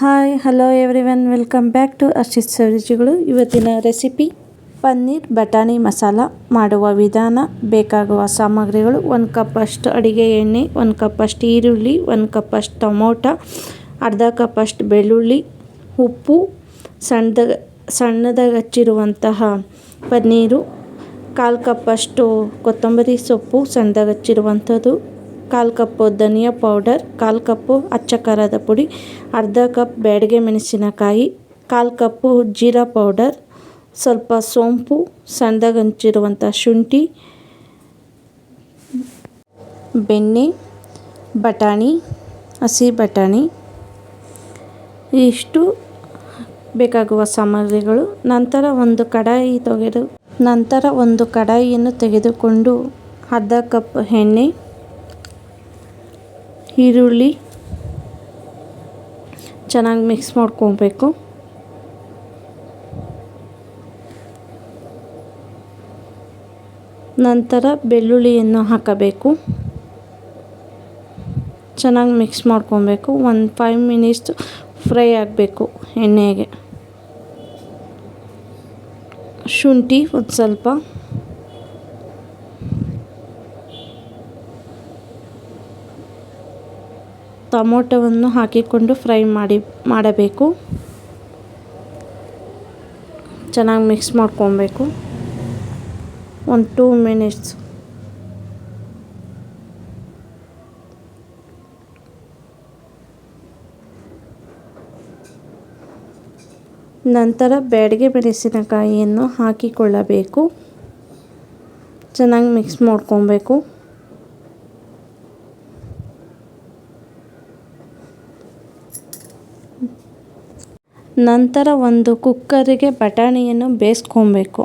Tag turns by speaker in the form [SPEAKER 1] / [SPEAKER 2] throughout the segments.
[SPEAKER 1] Hi, hello everyone welcome back to Arshith ಸರ್ಜಿಗಳು ಇವತ್ತಿನ recipe, paneer ಬಟಾಣಿ ಮಸಾಲ ಮಾಡುವ ವಿಧಾನ. ಬೇಕಾಗುವ ಸಾಮಗ್ರಿಗಳು, ಒಂದು ಕಪ್ಪಷ್ಟು ಅಡುಗೆ ಎಣ್ಣೆ, ಒಂದು ಕಪ್ಪಷ್ಟು ಈರುಳ್ಳಿ, ಒಂದು ಕಪ್ಪಷ್ಟು ಟೊಮೋಟ, ಅರ್ಧ ಕಪ್ಪಷ್ಟು ಬೆಳ್ಳುಳ್ಳಿ, ಉಪ್ಪು, ಸಣ್ಣದ ಸಣ್ಣದಾಗಿ ಹಚ್ಚಿರುವಂತಹ ಪನ್ನೀರು, ಕಾಲು ಕಪ್ಪಷ್ಟು ಕೊತ್ತಂಬರಿ ಸೊಪ್ಪು, ಸಣ್ಣದಾಗಿ ಹಚ್ಚಿರುವಂಥದ್ದು ಕಾಲು ಕಪ್ಪು ಧನಿಯಾ ಪೌಡರ್, ಕಾಲು ಕಪ್ಪು ಅಚ್ಚ ಖಾರದ ಪುಡಿ, ಅರ್ಧ ಕಪ್ ಬ್ಯಾಡಗೆ ಮೆಣಸಿನಕಾಯಿ, ಕಾಲು ಕಪ್ಪು ಜೀರಾ ಪೌಡರ್, ಸ್ವಲ್ಪ ಸೋಂಪು ಸಣ್ಣದಾಗಿ ಹಂಚಿರುವಂಥ ಶುಂಠಿ, ಬೆಣ್ಣೆ, ಬಟಾಣಿ, ಹಸಿ ಬಟಾಣಿ. ಇಷ್ಟು ಬೇಕಾಗುವ ಸಾಮಗ್ರಿಗಳು. ನಂತರ ಒಂದು ಕಡಾಯಿ ತೆಗೆದು, ನಂತರ ಒಂದು ಕಡಾಯಿಯನ್ನು ತೆಗೆದುಕೊಂಡು ಅರ್ಧ ಕಪ್ ಎಣ್ಣೆ ಈರುಳ್ಳಿ ಚೆನ್ನಾಗಿ ಮಿಕ್ಸ್ ಮಾಡ್ಕೊಬೇಕು. ನಂತರ ಬೆಳ್ಳುಳ್ಳಿಯನ್ನು ಹಾಕಬೇಕು. ಚೆನ್ನಾಗಿ ಮಿಕ್ಸ್ ಮಾಡ್ಕೊಬೇಕು. ಒಂದು ಫೈವ್ ಮಿನಿಟ್ಸ್ ಫ್ರೈ ಆಗಬೇಕು ಎಣ್ಣೆಗೆ. ಶುಂಠಿ ಒಂದು ಸ್ವಲ್ಪ. ಟೊಮೊಟೊವನ್ನು ಹಾಕಿಕೊಂಡು ಫ್ರೈ ಮಾಡಿ, ಮಾಡಬೇಕು. ಚೆನ್ನಾಗಿ ಮಿಕ್ಸ್ ಮಾಡ್ಕೊಬೇಕು. ಒಂದು ಟೂ ಮಿನಿಟ್ಸ್. ನಂತರ ಬೇಡಿಗೆ ಮೆಣಸಿನಕಾಯಿಯನ್ನು ಹಾಕಿಕೊಳ್ಳಬೇಕು. ಚೆನ್ನಾಗಿ ಮಿಕ್ಸ್ ಮಾಡ್ಕೊಬೇಕು. ನಂತರ ಒಂದು ಕುಕ್ಕರಿಗೆ ಬಟಾಣಿಯನ್ನು ಬೇಯಿಸ್ಕೊಬೇಕು.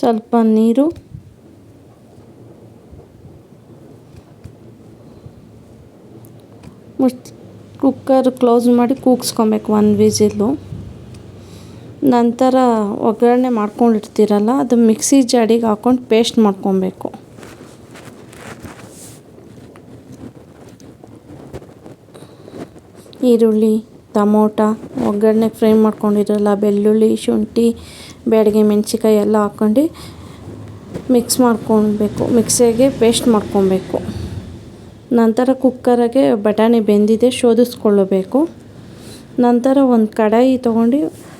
[SPEAKER 1] ಸ್ವಲ್ಪ ನೀರು. ಮುಚ್ಚಿ ಕುಕ್ಕರ್ ಕ್ಲೋಸ್ ಮಾಡಿ ಕೂಗಿಸ್ಕೊಬೇಕು ಒಂದು ವಿಸಿಲು ನಂತರ ಒಗ್ಗರಣೆ ಮಾಡ್ಕೊಂಡಿರ್ತೀರಲ್ಲ, ಅದು ಮಿಕ್ಸಿ ಜಾಡಿಗೆ ಹಾಕ್ಕೊಂಡು ಪೇಸ್ಟ್ ಮಾಡ್ಕೊಬೇಕು. ಈರುಳ್ಳಿ, ಟಮೋಟ, ಒಗ್ಗರಣೆ ಫ್ರೈ ಮಾಡ್ಕೊಂಡಿರಲ್ಲ, ಬೆಳ್ಳುಳ್ಳಿ, ಶುಂಠಿ, ಬ್ಯಾಡಗೆ ಮೆಣಸಿಕಾಯಿ ಎಲ್ಲ ಹಾಕ್ಕೊಂಡು ಮಿಕ್ಸ್ ಮಾಡ್ಕೊಬೇಕು, ಮಿಕ್ಸಿಗೆ ಪೇಸ್ಟ್ ಮಾಡ್ಕೊಬೇಕು. ನಂತರ ಕುಕ್ಕರಿಗೆ ಬಟಾಣಿ ಬೆಂದಿದೆ, ಶೋಧಿಸ್ಕೊಳ್ಳಬೇಕು. ನಂತರ ಒಂದು ಕಡಾಯಿ ತೊಗೊಂಡು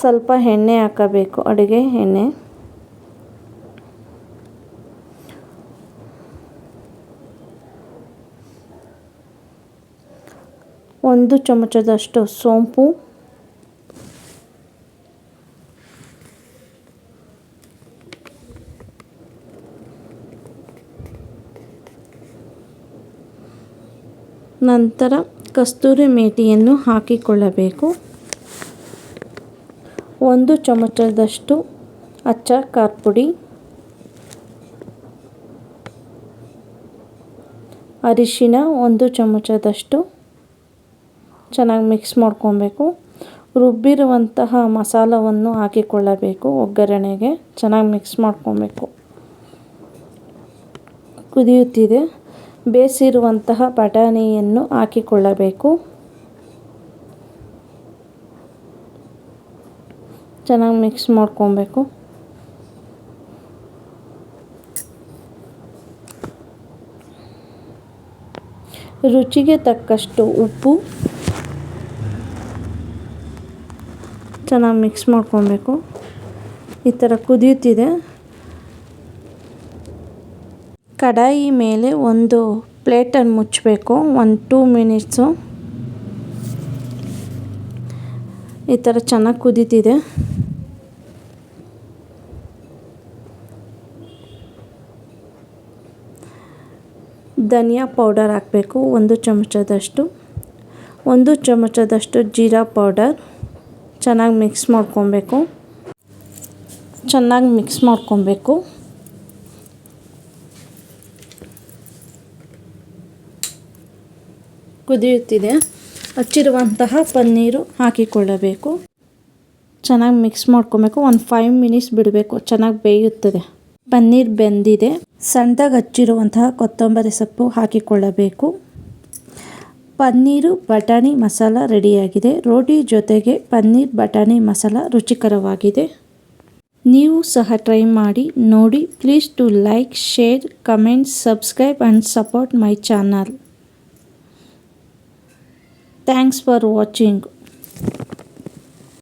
[SPEAKER 1] ಸ್ವಲ್ಪ ಎಣ್ಣೆ ಹಾಕಬೇಕು ಅಡುಗೆ ಎಣ್ಣೆ. ಒಂದು ಚಮಚದಷ್ಟು ಸೋಂಪು. ನಂತರ ಕಸ್ತೂರಿ ಮೇಟಿಯನ್ನು ಹಾಕಿಕೊಳ್ಳಬೇಕು. ಒಂದು ಚಮಚದಷ್ಟು ಅಚ್ಚ ಖಾರ ಪುಡಿ ಅರಿಶಿನ ಒಂದು ಚಮಚದಷ್ಟು ಚೆನ್ನಾಗಿ ಮಿಕ್ಸ್ ಮಾಡ್ಕೊಬೇಕು. ರುಬ್ಬಿರುವಂತಹ ಮಸಾಲವನ್ನು ಹಾಕಿಕೊಳ್ಳಬೇಕು ಒಗ್ಗರಣೆಗೆ, ಚೆನ್ನಾಗಿ ಮಿಕ್ಸ್ ಮಾಡ್ಕೊಬೇಕು. ಕುದಿಯುತ್ತಿದೆ. ಬೇಯಿಸಿರುವಂತಹ ಬಟಾಣಿಯನ್ನು ಹಾಕಿಕೊಳ್ಳಬೇಕು. ಚೆನ್ನಾಗಿ ಮಿಕ್ಸ್ ಮಾಡ್ಕೊಬೇಕು. ರುಚಿಗೆ ತಕ್ಕಷ್ಟು ಉಪ್ಪು. ಚೆನ್ನಾಗಿ ಮಿಕ್ಸ್ ಮಾಡ್ಕೊಬೇಕು. ಈ ಥರ ಕುದಿಯುತ್ತಿದೆ. ಕಡಾಯಿ ಮೇಲೆ ಒಂದು ಪ್ಲೇಟನ್ನು ಮುಚ್ಚಬೇಕು. ಒಂದು ಟೂ ಮಿನಿಟ್ಸು. ಈ ಥರ ಚೆನ್ನಾಗಿ ಕುದೀತಿದೆ ಧನಿಯಾ ಪೌಡರ್ ಹಾಕಬೇಕು, ಒಂದು ಚಮಚದಷ್ಟು. ಒಂದು ಚಮಚದಷ್ಟು ಜೀರಾ ಪೌಡರ್. ಚೆನ್ನಾಗಿ ಮಿಕ್ಸ್ ಮಾಡ್ಕೊಬೇಕು. ಚೆನ್ನಾಗಿ ಮಿಕ್ಸ್ ಮಾಡ್ಕೊಬೇಕು. ಕುದಿಯುತ್ತಿದೆ. ಹಚ್ಚಿರುವಂತಹ ಪನ್ನೀರು ಹಾಕಿಕೊಳ್ಳಬೇಕು. ಚೆನ್ನಾಗಿ ಮಿಕ್ಸ್ ಮಾಡ್ಕೊಬೇಕು. ಒಂದು ಫೈವ್ ಮಿನಿಟ್ಸ್ ಬಿಡಬೇಕು. ಚೆನ್ನಾಗಿ ಬೇಯುತ್ತದೆ. ಪನ್ನೀರ್ ಬೆಂದಿದೆ. ಸಣ್ಣದಾಗಿ ಹಚ್ಚಿರುವಂತಹ ಕೊತ್ತಂಬರಿ ಸೊಪ್ಪು ಹಾಕಿಕೊಳ್ಳಬೇಕು. ಪನ್ನೀರು, ಬಟಾಣಿ ಮಸಾಲ ರೆಡಿಯಾಗಿದೆ. ರೋಟಿ ಜೊತೆಗೆ ಪನ್ನೀರ್, ಬಟಾಣಿ ಮಸಾಲ ರುಚಿಕರವಾಗಿದೆ. ನೀವು ಸಹ ಟ್ರೈ ಮಾಡಿ, ನೋಡಿ. Please to like, share, comment, subscribe and support my channel. Thanks for watching.